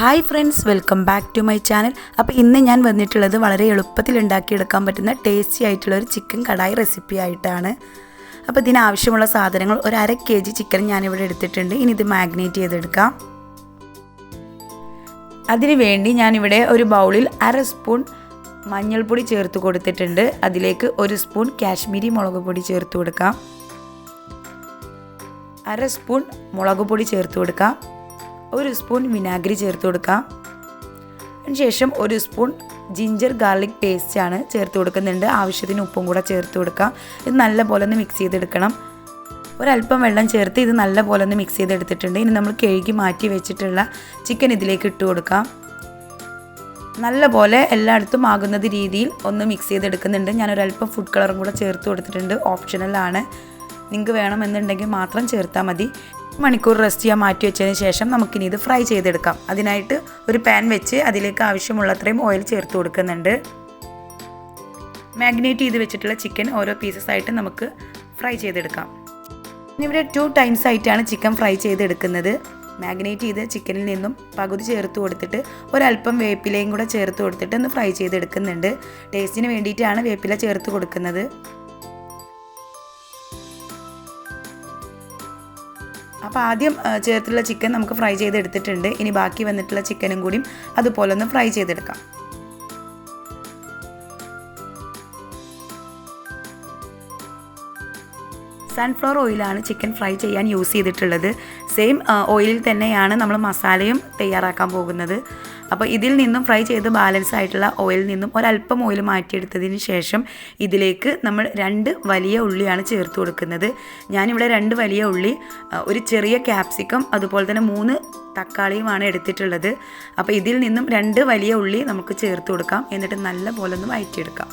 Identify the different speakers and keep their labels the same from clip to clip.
Speaker 1: Hi friends welcome back to my channel അപ്പോൾ ഇന്ന് ഞാൻ വന്നിട്ടുള്ളത് വളരെ എളുപ്പത്തിൽ ഉണ്ടാക്കിയെടുക്കാൻ പറ്റുന്ന ടേസ്റ്റി ആയിട്ടുള്ള ഒരു ചിക്കൻ കടായി റെസിപ്പി ആയിട്ടാണ്. അപ്പോൾ ഇതിനാവശ്യമുള്ള സാധനങ്ങൾ ഒരു അര കെ ജി ചിക്കൻ ഞാനിവിടെ എടുത്തിട്ടുണ്ട്. ഇനി ഇത് മാഗ്നേറ്റ് ചെയ്തെടുക്കാം. അതിനു വേണ്ടി ഞാനിവിടെ ഒരു ബൗളിൽ അര സ്പൂൺ മഞ്ഞൾപ്പൊടി ചേർത്ത് കൊടുത്തിട്ടുണ്ട്. അതിലേക്ക് ഒരു സ്പൂൺ കാശ്മീരി മുളക് പൊടി ചേർത്ത് കൊടുക്കാം. അര സ്പൂൺ മുളക് പൊടി ചേർത്ത് കൊടുക്കാം. ഒരു സ്പൂൺ വിനാഗിരി ചേർത്ത് കൊടുക്കാം. അതിനുശേഷം ഒരു സ്പൂൺ ജിഞ്ചർ ഗാർലിക് പേസ്റ്റാണ് ചേർത്ത് കൊടുക്കുന്നുണ്ട്. ആവശ്യത്തിന് ഉപ്പും കൂടെ ചേർത്ത് കൊടുക്കാം. ഇത് നല്ലപോലെ ഒന്ന് മിക്സ് ചെയ്തെടുക്കണം. ഒരല്പം വെള്ളം ചേർത്ത് ഇത് നല്ലപോലെ ഒന്ന് മിക്സ് ചെയ്തെടുത്തിട്ടുണ്ട്. ഇനി നമ്മൾ കഴുകി മാറ്റി വെച്ചിട്ടുള്ള ചിക്കൻ ഇതിലേക്ക് ഇട്ട് കൊടുക്കാം. നല്ലപോലെ എല്ലായിടത്തും ആകുന്നത് രീതിയിൽ ഒന്ന് മിക്സ് ചെയ്തെടുക്കുന്നുണ്ട്. ഞാനൊരല്പം ഫുഡ് കളറും കൂടെ ചേർത്ത് കൊടുത്തിട്ടുണ്ട്. ഓപ്ഷണലാണ് നിങ്ങൾക്ക് വേണമെന്നുണ്ടെങ്കിൽ മാത്രം ചേർത്താൽ മതി. മണിക്കൂർ റെസ്റ്റ് ചെയ്യാൻ മാറ്റി വെച്ചതിന് ശേഷം നമുക്കിനി ഇത് ഫ്രൈ ചെയ്തെടുക്കാം. അതിനായിട്ട് ഒരു പാൻ വെച്ച് അതിലേക്ക് ആവശ്യമുള്ളത്രയും ഓയിൽ ചേർത്ത് കൊടുക്കുന്നുണ്ട്. മാഗ്നേറ്റ് ചെയ്ത് വെച്ചിട്ടുള്ള ചിക്കൻ ഓരോ പീസസ് ആയിട്ട് നമുക്ക് ഫ്രൈ ചെയ്തെടുക്കാം. ഇവിടെ ടു ടൈംസ് ആയിട്ടാണ് ചിക്കൻ ഫ്രൈ ചെയ്തെടുക്കുന്നത്. മാഗ്നേറ്റ് ചെയ്ത് ചിക്കനിൽ നിന്നും പകുതി ചേർത്ത് കൊടുത്തിട്ട് ഒരല്പം വേപ്പിലയും കൂടെ ചേർത്ത് കൊടുത്തിട്ട് ഒന്ന് ഫ്രൈ ചെയ്തെടുക്കുന്നുണ്ട്. ടേസ്റ്റിന് വേണ്ടിയിട്ടാണ് വേപ്പില ചേർത്ത് കൊടുക്കുന്നത്. അപ്പോൾ ആദ്യം ചേർത്തുള്ള ചിക്കൻ നമുക്ക് ഫ്രൈ ചെയ്തെടുത്തിട്ടുണ്ട്. ഇനി ബാക്കി വന്നിട്ടുള്ള ചിക്കനും കൂടിയും അതുപോലെ ഒന്ന് ഫ്രൈ ചെയ്തെടുക്കാം. സൺഫ്ലവർ ഓയിലാണ് ചിക്കൻ ഫ്രൈ ചെയ്യാൻ യൂസ് ചെയ്തിട്ടുള്ളത്. സെയിം ഓയിലിൽ തന്നെയാണ് നമ്മൾ മസാലയും തയ്യാറാക്കാൻ പോകുന്നത്. അപ്പോൾ ഇതിൽ നിന്നും ഫ്രൈ ചെയ്ത് ബാലൻസ് ആയിട്ടുള്ള ഓയിലിൽ നിന്നും ഒരല്പം ഓയിൽ മാറ്റിയെടുത്തതിന് ശേഷം ഇതിലേക്ക് നമ്മൾ രണ്ട് വലിയ ഉള്ളിയാണ് ചേർത്ത് കൊടുക്കുന്നത്. ഞാനിവിടെ രണ്ട് വലിയ ഉള്ളി ഒരു ചെറിയ ക്യാപ്സിക്കം അതുപോലെ തന്നെ മൂന്ന് തക്കാളിയുമാണ് എടുത്തിട്ടുള്ളത്. അപ്പോൾ ഇതിൽ നിന്നും രണ്ട് വലിയ ഉള്ളി നമുക്ക് ചേർത്ത് കൊടുക്കാം. എന്നിട്ട് നല്ല പോലെ ഒന്ന് വഴറ്റിയെടുക്കാം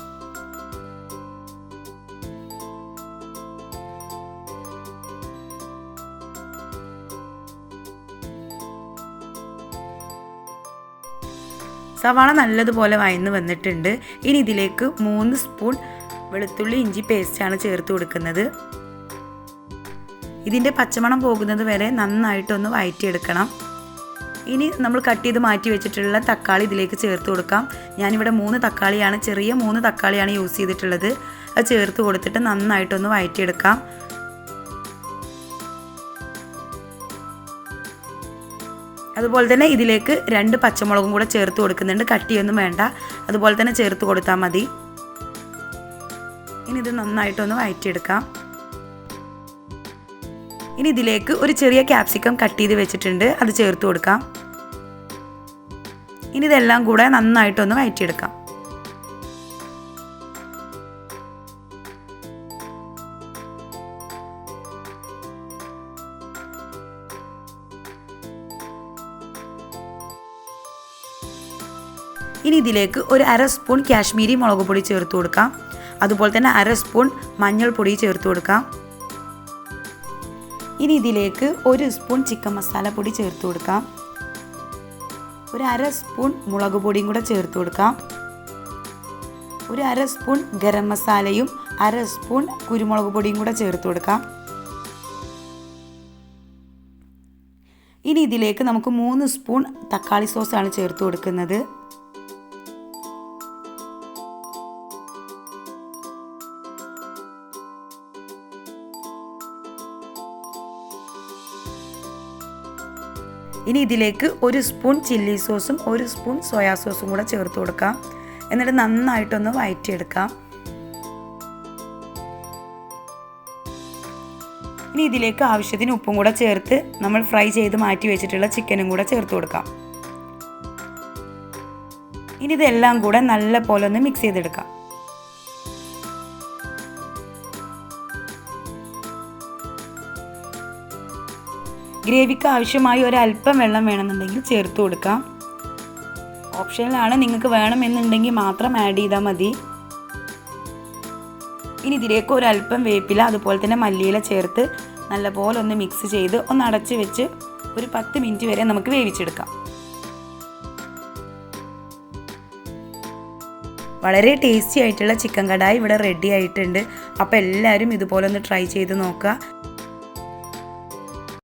Speaker 1: സവാള നല്ലതുപോലെ വയന്ന് വന്നിട്ടുണ്ട്. ഇനി ഇതിലേക്ക് മൂന്ന് സ്പൂൺ വെളുത്തുള്ളി ഇഞ്ചി പേസ്റ്റാണ് ചേർത്ത് കൊടുക്കുന്നത്. ഇതിന്റെ പച്ചമണം പോകുന്നത് വരെ നന്നായിട്ടൊന്ന് വയറ്റിയെടുക്കണം. ഇനി നമ്മൾ കട്ട് ചെയ്ത് മാറ്റി വെച്ചിട്ടുള്ള തക്കാളി ഇതിലേക്ക് ചേർത്ത് കൊടുക്കാം. ഞാനിവിടെ മൂന്ന് തക്കാളിയാണ് ചെറിയ മൂന്ന് തക്കാളിയാണ് യൂസ് ചെയ്തിട്ടുള്ളത്. അത് ചേർത്ത് കൊടുത്തിട്ട് നന്നായിട്ടൊന്ന് വയറ്റിയെടുക്കാം. അതുപോലെ തന്നെ ഇതിലേക്ക് രണ്ട് പച്ചമുളകും കൂടെ ചേർത്ത് കൊടുക്കുന്നുണ്ട്. കട്ടിയൊന്നും വേണ്ട. അതുപോലെ തന്നെ ചേർത്ത് കൊടുത്താൽ മതി. ഇനി ഇത് നന്നായിട്ടൊന്ന് വഴറ്റിയെടുക്കാം ഇനി ഇതിലേക്ക് ഒരു ചെറിയ ക്യാപ്സിക്കം കട്ട് ചെയ്ത് വെച്ചിട്ടുണ്ട്. അത് ചേർത്ത് കൊടുക്കാം. ഇനി ഇതെല്ലാം കൂടെ നന്നായിട്ടൊന്ന് വഴറ്റിയെടുക്കാം ഇനി ഇതിലേക്ക് ഒരു അര സ്പൂൺ കാശ്മീരി മുളക് പൊടി ചേർത്ത് കൊടുക്കാം. അതുപോലെ തന്നെ അര സ്പൂൺ മഞ്ഞൾപ്പൊടി ചേർത്ത് കൊടുക്കാം. ഇനി ഇതിലേക്ക് ഒരു സ്പൂൺ ചിക്കൻ മസാല പൊടി ചേർത്ത് കൊടുക്കാം. ഒരു അര സ്പൂൺ മുളക് പൊടിയും കൂടെ ചേർത്ത് കൊടുക്കാം. ഒരു അര സ്പൂൺ ഗരം മസാലയും അര സ്പൂൺ കുരുമുളക് പൊടിയും കൂടെ ചേർത്ത് കൊടുക്കാം. ഇനി ഇതിലേക്ക് നമുക്ക് മൂന്ന് സ്പൂൺ തക്കാളി സോസാണ് ചേർത്ത് കൊടുക്കുന്നത്. ഇനി ഇതിലേക്ക് ഒരു സ്പൂൺ ചില്ലി സോസും ഒരു സ്പൂൺ സോയാ സോസും കൂടെ ചേർത്ത് കൊടുക്കാം. എന്നിട്ട് നന്നായിട്ടൊന്ന് വഴറ്റിയെടുക്കാം ഇനി ഇതിലേക്ക് ആവശ്യത്തിന് ഉപ്പും കൂടെ ചേർത്ത് നമ്മൾ ഫ്രൈ ചെയ്ത് മാറ്റി വെച്ചിട്ടുള്ള ചിക്കനും കൂടെ ചേർത്ത് കൊടുക്കാം. ഇനി ഇതെല്ലാം കൂടെ നല്ല പോലെ ഒന്ന് മിക്സ് ചെയ്തെടുക്കാം. ഗ്രേവിക്ക് ആവശ്യമായി ഒരല്പം വെള്ളം വേണമെന്നുണ്ടെങ്കിൽ ചേർത്ത് കൊടുക്കാം. ഓപ്ഷനിലാണ് നിങ്ങൾക്ക് വേണമെന്നുണ്ടെങ്കിൽ മാത്രം ആഡ് ചെയ്താൽ മതി. ഇനി ഇതിലേക്ക് ഒരല്പം വേപ്പില അതുപോലെ തന്നെ മല്ലിയില ചേർത്ത് നല്ലപോലെ ഒന്ന് മിക്സ് ചെയ്ത് ഒന്ന് അടച്ച് വെച്ച് ഒരു പത്ത് മിനിറ്റ് വരെ നമുക്ക് വേവിച്ചെടുക്കാം. വളരെ ടേസ്റ്റി ആയിട്ടുള്ള ചിക്കൻ കടായി ഇവിടെ റെഡി ആയിട്ടുണ്ട്. അപ്പോൾ എല്ലാവരും ഇതുപോലെ ഒന്ന് ട്രൈ ചെയ്ത് നോക്കുക.